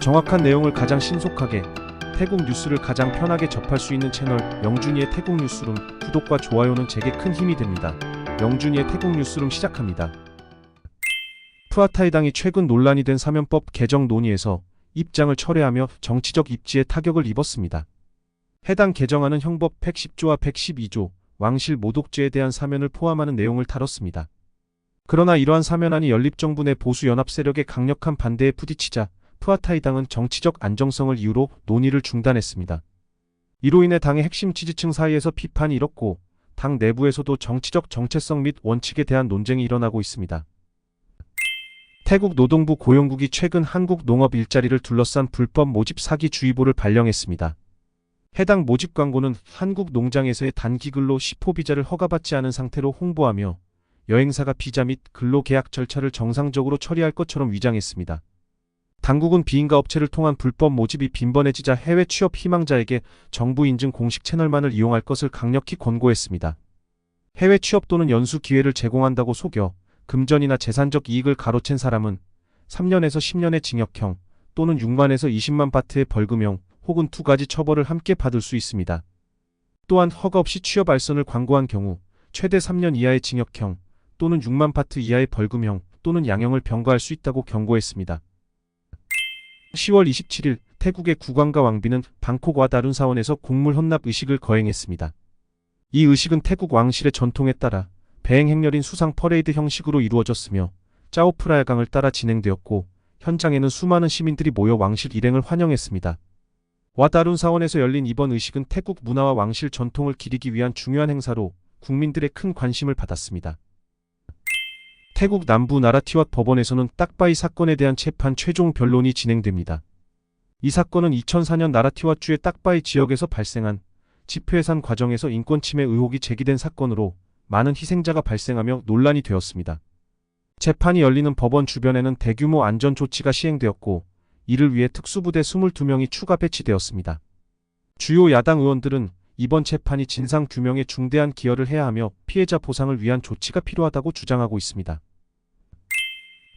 정확한 내용을 가장 신속하게 태국 뉴스를 가장 편하게 접할 수 있는 채널 영준이의 태국 뉴스룸 구독과 좋아요는 제게 큰 힘이 됩니다. 영준이의 태국 뉴스룸 시작합니다. 푸아타이당이 최근 논란이 된 사면법 개정 논의에서 입장을 철회하며 정치적 입지에 타격을 입었습니다. 해당 개정안은 형법 110조와 112조 왕실 모독죄에 대한 사면을 포함하는 내용을 다뤘습니다. 그러나 이러한 사면안이 연립정부 내 보수 연합 세력의 강력한 반대에 부딪히자 푸아타이당은 정치적 안정성을 이유로 논의를 중단했습니다. 이로 인해 당의 핵심 지지층 사이에서 비판이 일었고 당 내부에서도 정치적 정체성 및 원칙에 대한 논쟁이 일어나고 있습니다. 태국 노동부 고용국이 최근 한국 농업 일자리를 둘러싼 불법 모집 사기 주의보를 발령했습니다. 해당 모집 광고는 한국 농장에서의 단기 근로 10호 비자를 허가받지 않은 상태로 홍보하며 여행사가 비자 및 근로 계약 절차를 정상적으로 처리할 것처럼 위장했습니다. 당국은 비인가 업체를 통한 불법 모집이 빈번해지자 해외 취업 희망자에게 정부 인증 공식 채널만을 이용할 것을 강력히 권고했습니다. 해외 취업 또는 연수 기회를 제공한다고 속여 금전이나 재산적 이익을 가로챈 사람은 3년에서 10년의 징역형 또는 6만에서 20만 바트의 벌금형 혹은 두 가지 처벌을 함께 받을 수 있습니다. 또한 허가 없이 취업 알선을 광고한 경우 최대 3년 이하의 징역형 또는 6만 바트 이하의 벌금형 또는 양형을 병과할 수 있다고 경고했습니다. 10월 27일 태국의 국왕과 왕비는 방콕와 다룬 사원에서 곡물 헌납 의식을 거행했습니다. 이 의식은 태국 왕실의 전통에 따라 배행 행렬인 수상 퍼레이드 형식으로 이루어졌으며 짜오프라야 강을 따라 진행되었고 현장에는 수많은 시민들이 모여 왕실 일행을 환영했습니다. 와다룬 사원에서 열린 이번 의식은 태국 문화와 왕실 전통을 기리기 위한 중요한 행사로 국민들의 큰 관심을 받았습니다. 태국 남부 나라티왓 법원에서는 딱바이 사건에 대한 재판 최종 변론이 진행됩니다. 이 사건은 2004년 나라티왓주의 딱바이 지역에서 발생한 집회해산 과정에서 인권 침해 의혹이 제기된 사건으로 많은 희생자가 발생하며 논란이 되었습니다. 재판이 열리는 법원 주변에는 대규모 안전 조치가 시행되었고 이를 위해 특수부대 22명이 추가 배치되었습니다. 주요 야당 의원들은 이번 재판이 진상 규명에 중대한 기여를 해야 하며 피해자 보상을 위한 조치가 필요하다고 주장하고 있습니다.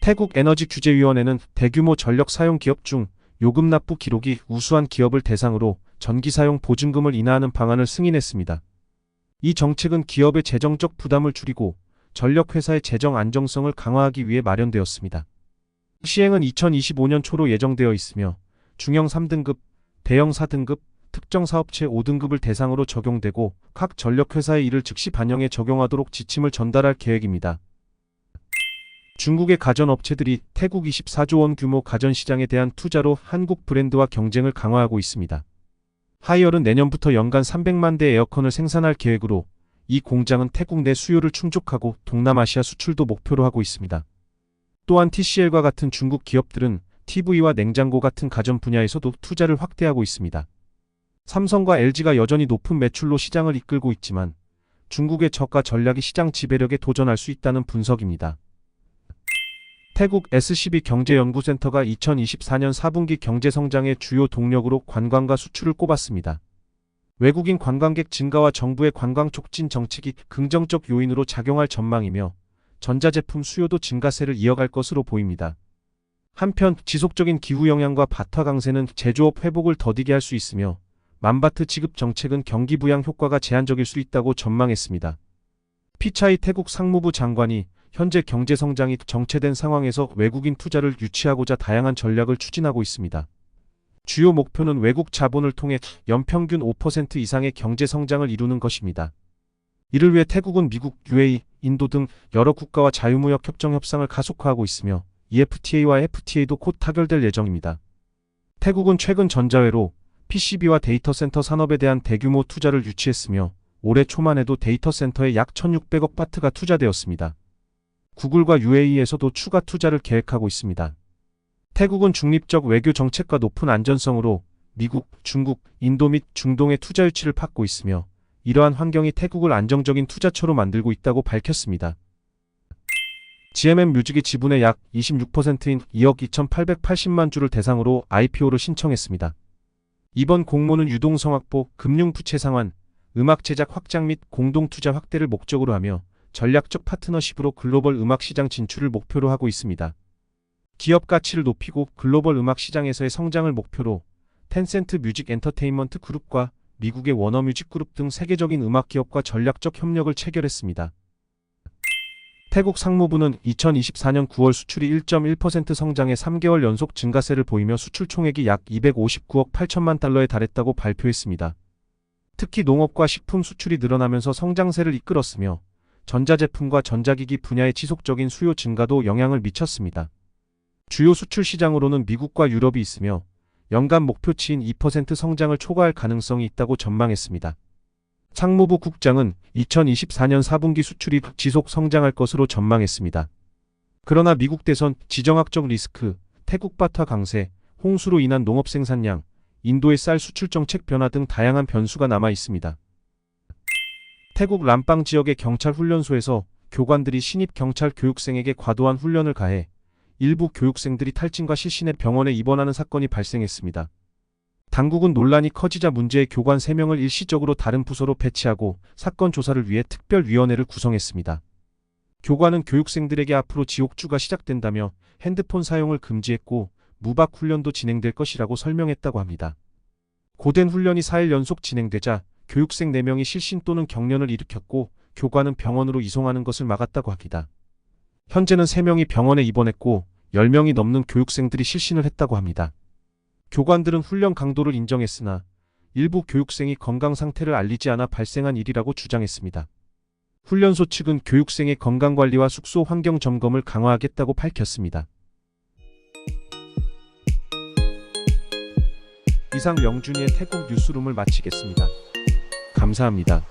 태국 에너지 규제위원회는 대규모 전력 사용 기업 중 요금 납부 기록이 우수한 기업을 대상으로 전기 사용 보증금을 인하하는 방안을 승인했습니다. 이 정책은 기업의 재정적 부담을 줄이고 전력 회사의 재정 안정성을 강화하기 위해 마련되었습니다. 시행은 2025년 초로 예정되어 있으며 중형 3등급, 대형 4등급, 특정 사업체 5등급을 대상으로 적용되고 각 전력 회사의 이를 즉시 반영해 적용하도록 지침을 전달할 계획입니다. 중국의 가전업체들이 태국 24조 원 규모 가전시장에 대한 투자로 한국 브랜드와 경쟁을 강화하고 있습니다. 하이얼은 내년부터 연간 300만 대 에어컨을 생산할 계획으로 이 공장은 태국 내 수요를 충족하고 동남아시아 수출도 목표로 하고 있습니다. 또한 TCL과 같은 중국 기업들은 TV와 냉장고 같은 가전 분야에서도 투자를 확대하고 있습니다. 삼성과 LG가 여전히 높은 매출로 시장을 이끌고 있지만 중국의 저가 전략이 시장 지배력에 도전할 수 있다는 분석입니다. 태국 SCB 경제연구센터가 2024년 4분기 경제 성장의 주요 동력으로 관광과 수출을 꼽았습니다. 외국인 관광객 증가와 정부의 관광 촉진 정책이 긍정적 요인으로 작용할 전망이며 전자제품 수요도 증가세를 이어갈 것으로 보입니다. 한편 지속적인 기후 영향과 바타 강세는 제조업 회복을 더디게 할 수 있으며 만바트 지급 정책은 경기 부양 효과가 제한적일 수 있다고 전망했습니다. 피차이 태국 상무부 장관이 현재 경제 성장이 정체된 상황에서 외국인 투자를 유치하고자 다양한 전략을 추진하고 있습니다. 주요 목표는 외국 자본을 통해 연평균 5% 이상의 경제 성장을 이루는 것입니다. 이를 위해 태국은 미국, UAE, 인도 등 여러 국가와 자유무역 협정 협상을 가속화하고 있으며 EFTA와 FTA도 곧 타결될 예정입니다. 태국은 최근 전자회로 PCB와 데이터 센터 산업에 대한 대규모 투자를 유치했으며 올해 초만 해도 데이터 센터에 약 1,600억 바트가 투자되었습니다. 구글과 UAE에서도 추가 투자를 계획하고 있습니다. 태국은 중립적 외교 정책과 높은 안전성으로 미국, 중국, 인도 및 중동의 투자 유치를 팍고 있으며 이러한 환경이 태국을 안정적인 투자처로 만들고 있다고 밝혔습니다. GMM 뮤직이 지분의 약 26%인 2억 2,880만 주를 대상으로 IPO를 신청했습니다. 이번 공모는 유동성 확보, 금융 부채 상환, 음악 제작 확장 및 공동 투자 확대를 목적으로 하며 전략적 파트너십으로 글로벌 음악 시장 진출을 목표로 하고 있습니다. 기업 가치를 높이고 글로벌 음악 시장에서의 성장을 목표로 텐센트 뮤직 엔터테인먼트 그룹과 미국의 워너 뮤직 그룹 등 세계적인 음악 기업과 전략적 협력을 체결했습니다. 태국 상무부는 2024년 9월 수출이 1.1% 성장해 3개월 연속 증가세를 보이며 수출 총액이 약 259억 8천만 달러에 달했다고 발표했습니다. 특히 농업과 식품 수출이 늘어나면서 성장세를 이끌었으며 전자제품과 전자기기 분야의 지속적인 수요 증가도 영향을 미쳤습니다. 주요 수출 시장으로는 미국과 유럽이 있으며 연간 목표치인 2% 성장을 초과할 가능성이 있다고 전망했습니다. 상무부 국장은 2024년 4분기 수출이 지속 성장할 것으로 전망했습니다. 그러나 미국 대선 지정학적 리스크, 태국 바타 강세, 홍수로 인한 농업 생산량, 인도의 쌀 수출 정책 변화 등 다양한 변수가 남아 있습니다. 태국 람빵 지역의 경찰 훈련소에서 교관들이 신입 경찰 교육생에게 과도한 훈련을 가해 일부 교육생들이 탈진과 실신해 병원에 입원하는 사건이 발생했습니다. 당국은 논란이 커지자 문제의 교관 3명을 일시적으로 다른 부서로 배치하고 사건 조사를 위해 특별위원회를 구성했습니다. 교관은 교육생들에게 앞으로 지옥주가 시작된다며 핸드폰 사용을 금지했고 무박 훈련도 진행될 것이라고 설명했다고 합니다. 고된 훈련이 4일 연속 진행되자 교육생 4명이 실신 또는 경련을 일으켰고 교관은 병원으로 이송하는 것을 막았다고 합니다. 현재는 3명이 병원에 입원했고 10명이 넘는 교육생들이 실신을 했다고 합니다. 교관들은 훈련 강도를 인정했으나 일부 교육생이 건강 상태를 알리지 않아 발생한 일이라고 주장했습니다. 훈련소 측은 교육생의 건강관리와 숙소 환경 점검을 강화하겠다고 밝혔습니다. 이상 명준이의 태국 뉴스룸을 마치겠습니다. 감사합니다.